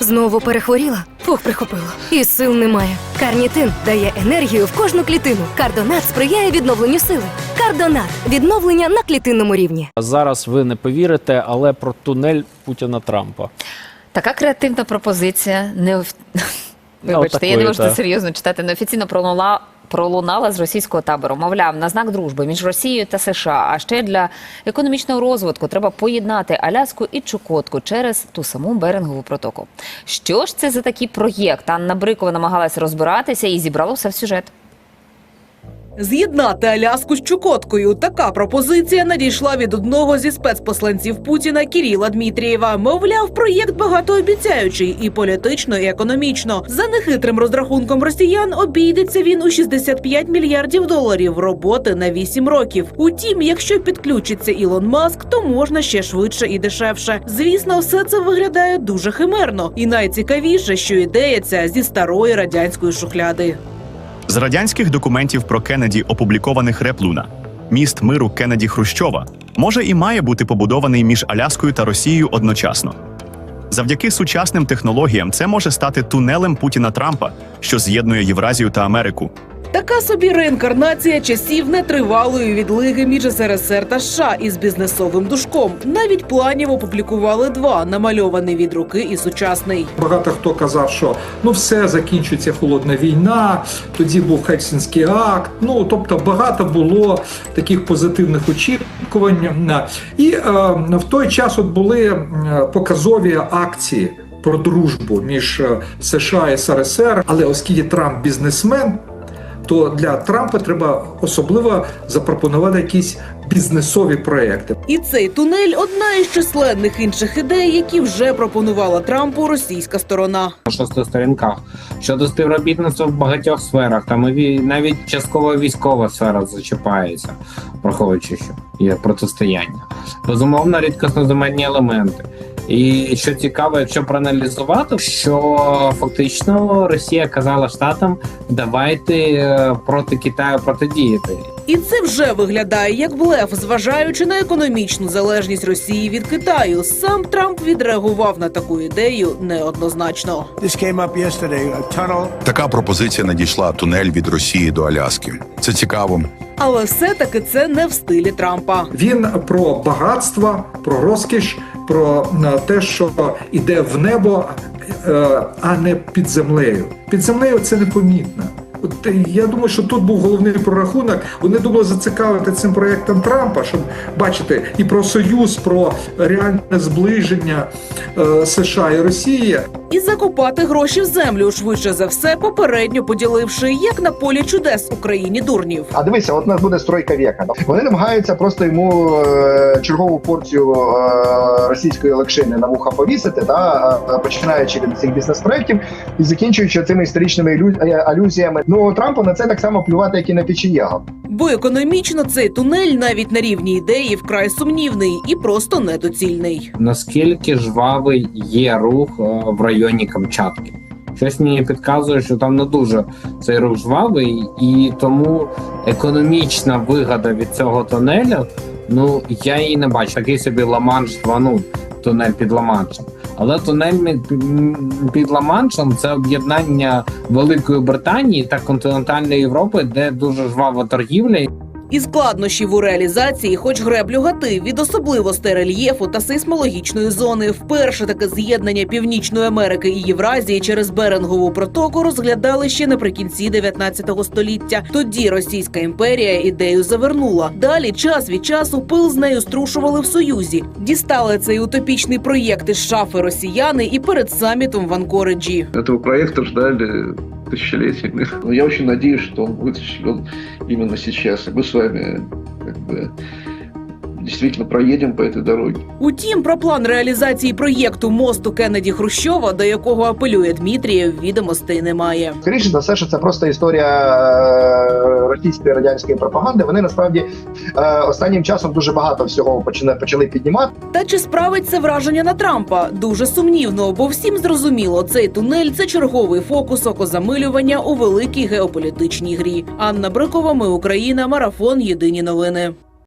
Знову перехворіла? Фух, прихопило. І сил немає. Карнітин дає енергію в кожну клітину. Кардонат сприяє відновленню сили. Кардонат відновлення на клітинному рівні. Зараз ви не повірите, але про тунель Путіна Трампа. Така креативна пропозиція. Не оф- Вибачте, я не можу це серйозно читати. Неофіційно пролунала, пролунала з російського табору. Мовляв, на знак дружби між Росією та США. А ще для економічного розвитку треба поєднати Аляску і Чукотку через ту саму Берингову протоку. Що ж це за такий проєкт? Анна Брикова намагалася розбиратися і зібрала все в сюжет. З'єднати Аляску з Чукоткою. Така пропозиція надійшла від одного зі спецпосланців Путіна Кіріла Дмитрієва. Мовляв, проєкт багатообіцяючий і політично, і економічно. За нехитрим розрахунком росіян обійдеться він у 65 мільярдів доларів роботи на 8 років. Утім, якщо підключиться Ілон Маск, то можна ще швидше і дешевше. Звісно, все це виглядає дуже химерно. І найцікавіше, що ідея ця зі старої радянської шухляди. З радянських документів про Кеннеді, опублікованих Реплуна, міст миру Кеннеді Хрущова може і має бути побудований між Аляскою та Росією одночасно. Завдяки сучасним технологіям це може стати тунелем Путіна Трампа, що з'єднує Євразію та Америку. Така собі реінкарнація часів нетривалої відлиги між СРСР та США із бізнесовим душком. Навіть планів опублікували два: намальований від руки і сучасний. Багато хто казав, що ну все закінчується холодна війна. Тоді був Хельсінський акт. Ну тобто багато було таких позитивних очікувань. І е, в той час от були е, показові акції про дружбу між е, США і СРСР. Але оскільки Трамп бізнесмен, то для Трампа треба особливо запропонувати якісь бізнесові проекти. І цей тунель одна із численних інших ідей, які вже пропонувала Трампу російська сторона. на шести сторінках щодо співробітництва в багатьох сферах. Там і навіть частково військова сфера зачіпається, враховуючи, що є протистояння. Безумовно, рідкосноземельні елементи. І що цікаво, якщо проаналізувати, що фактично Росія казала штатам, давайте е, проти Китаю протидіяти. І це вже виглядає як блеф, зважаючи на економічну залежність Росії від Китаю. Сам Трамп відреагував на таку ідею неоднозначно. Така пропозиція надійшла тунель від Росії до Аляски. Це цікаво. Але все-таки це не в стилі Трампа. Він про багатство, про розкіш, про е, те, що іде в небо, е, а не під землею. Під землею це непомітно. От е, я думаю, що тут був головний прорахунок. Вони думали зацікавити цим проєктом Трампа, щоб бачити і про союз, про реальне зближення США і Росії. І закопати гроші в землю швидше за все, попередньо поділивши, як на полі чудес Україні дурнів. А дивися, от нас буде стройка віка. Вони намагаються просто йому е, чергову порцію е, російської лакшини на вуха повісити, та починаючи від цих бізнес-проєктів і закінчуючи цими історичними е, алюзіями. Ну Трампу на це так само плювати, як і на печіяга. Бо економічно цей тунель навіть на рівні ідеї вкрай сумнівний і просто недоцільний. наскільки жвавий є рух е, в районі Камчатки. Щось мені підказує, що там не дуже цей рух жвавий, і тому економічна вигода від цього тунелю, ну я її не бачу. Такий собі Ла-Манш 2.0, тунель під Ла-Маншем. Але тунель під Ла-Маншем це об'єднання Великої Британії та континентальної Європи, де дуже жвава торгівля. І складнощів у реалізації, хоч греблю гати від особливостей рельєфу та сейсмологічної зони. Вперше таке з'єднання Північної Америки і Євразії через Берингову протоку розглядали ще наприкінці 19 століття. Тоді Російська імперія ідею завернула. Далі час від часу пил з нею струшували в союзі. Дістали цей утопічний проєкт із шафи росіяни і перед самітом в Анкориджі. Этого проекта ждали тысячелетиями. Но я очень надеюсь, что он будет осуществлен именно сейчас. И мы с вами как бы действительно проедем по этой дороге. Утім, про план реалізації проєкту мосту Кеннеді Хрущова, до якого апелює Дмитрієв, відомостей немає. Скоріше за все, що це просто історія е, російської радянської пропаганди. Вони насправді е, останнім часом дуже багато всього почали, почали піднімати. Та чи справить це враження на Трампа? Дуже сумнівно, бо всім зрозуміло, цей тунель це черговий фокус окозамилювання у великій геополітичній грі. Анна Брикова, ми Україна, марафон. Єдині новини.